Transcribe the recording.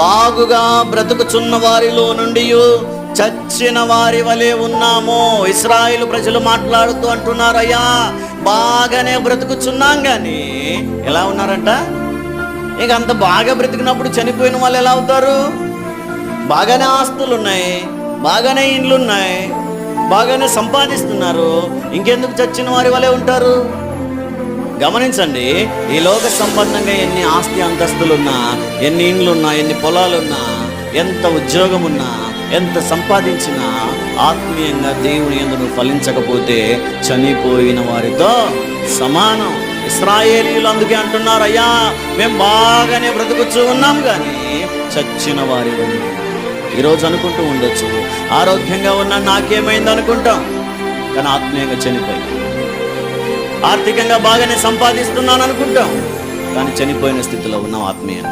బాగుగా బ్రతుకుచున్న వారిలో నుండి చచ్చిన వారి వలె ఉన్నాము. ఇస్రాయిల్ ప్రజలు మాట్లాడుతూ అంటున్నారయ్యా బాగానే బ్రతుకుచున్నాం కానీ ఎలా ఉన్నారంట? ఇక అంత బాగా బ్రతికినప్పుడు చనిపోయిన వాళ్ళు ఎలా అవుతారు? బాగానే ఆస్తులు ఉన్నాయి బాగానే ఇండ్లు ఉన్నాయి బాగానే సంపాదిస్తున్నారు. ఇంకెందుకు చచ్చిన వారి వలె ఉంటారు? గమనించండి ఈ లోక సంబంధంగా ఎన్ని ఆస్తి అంతస్తులున్నా ఎన్ని ఇండ్లున్నా ఎన్ని పొలాలున్నా ఎంత ఉద్యోగం ఉన్నా ఎంత సంపాదించినా ఆత్మీయంగా దేవుని ఎందు నువ్వు ఫలించకపోతే చనిపోయిన వారితో సమానం. ఇస్రాయేలీలు అందుకే అంటున్నారు అయ్యా మేము బాగానే బ్రతుకుచ్చు ఉన్నాం కానీ చచ్చిన వారి ఈరోజు అనుకుంటూ ఉండొచ్చు ఆరోగ్యంగా ఉన్నా నాకేమైంది అనుకుంటాం కానీ ఆత్మీయంగా చనిపోయింది ఆర్థికంగా బాగానే సంపాదిస్తున్నాను అనుకుంటాం కానీ చనిపోయిన స్థితిలో ఉన్నాం ఆత్మీయ.